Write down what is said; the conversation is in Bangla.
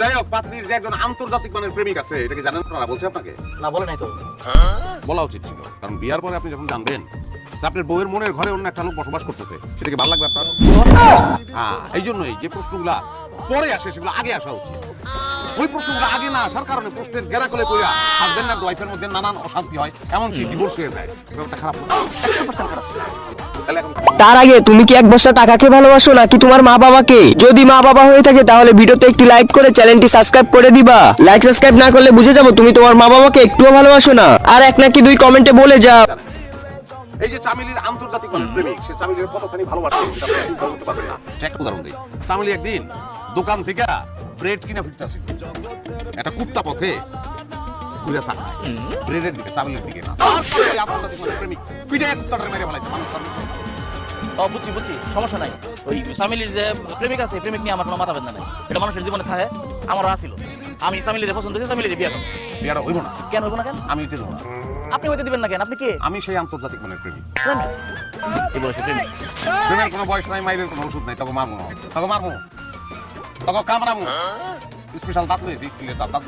যাই হোক পাত্রীর যে একজন আন্তর্জাতিক মানের প্রেমিক আছে এটা কি জানেন আপনারা? বলছে আপনাকে। না বলে নাই তো। বলা উচিত ছিল। কারণ বিয়ার পরে আপনি যখন জানবেন আপনার বউয়ের মনের ঘরে অন্য একটা লোক বসবাস করতেছে সেটাকে ভালো লাগবে আপনার? হ্যাঁ এই জন্যই যে প্রশ্নগুলা পরে আসে সেগুলো আগে আসা উচিত। ওই প্রশ্নগুলো আগে না আসার কারণে প্রশ্নের গেরা করে কইয়া হাজবেন্ড আর ওয়াইফের মধ্যে নানান অশান্তি হয় এমনকি ডিভোর্স হয়ে যায়। ব্যাপারটা খারাপ না। 100% খারাপ তার আগে তুমি কি এক বস্তা টাকাকে ভালোবাসো নাকি তোমার মা বাবাকে? যদি মা বাবা হয়ে থাকে তাহলে ভিডিওতে একটি লাইক করে চ্যানেলটি সাবস্ক্রাইব করে দিবা। লাইক সাবস্ক্রাইব না করলে বুঝে যাব তুমি তোমার মা বাবাকে একটুও ভালোবাসো না। আর এক নাকি দুই কমেন্টে বলে যাও। এই যে চামিলির আন্তর্জাতিক মানের প্রেমিক সে চামিলির কতখানি ভালোবাসে সেটা করতে পারবেন না। সে একটা উদাহরণ দিই। চামিলি একদিন দোকান থেকে ব্রেড কিনা ফিরতে আসে। একটা কুত্তা পথে ঘুরে থাকা ব্রেডের দিকে চামিলির দিকে না। এই প্রেমিক। পিঠে কুত্তাটা মেরে ফেলাইছে মানুষ তার মুখে। ও বুঝছি বুঝছি সমস্যা নাই। ওই সামিলির যে প্রেমিক আছে প্রেমিক নিয়ে আমার কোনো মাথা বেদনা নাই। এটা মানুষের জীবনে থাকে আমারও আসিল আমি সামিলির পছন্দ হয়েছে সামিলির বিয়ে করব। বিয়াটা হইব না। কেন হইব না কেন? আমি হইতে দেবো না। আপনি হইতে দিবেন না কেন? আপনি কে? আমি সেই আন্তর্জাতিক মানের প্রেমিক। কি প্রেমিক? প্রেমের কোনো বয়স নাই মাইরের কোনো ওষুধ নাই তবে মারবো তবে মারবো। তবে কামড়াবো স্পেশাল দাঁত দিক দাঁত দাঁত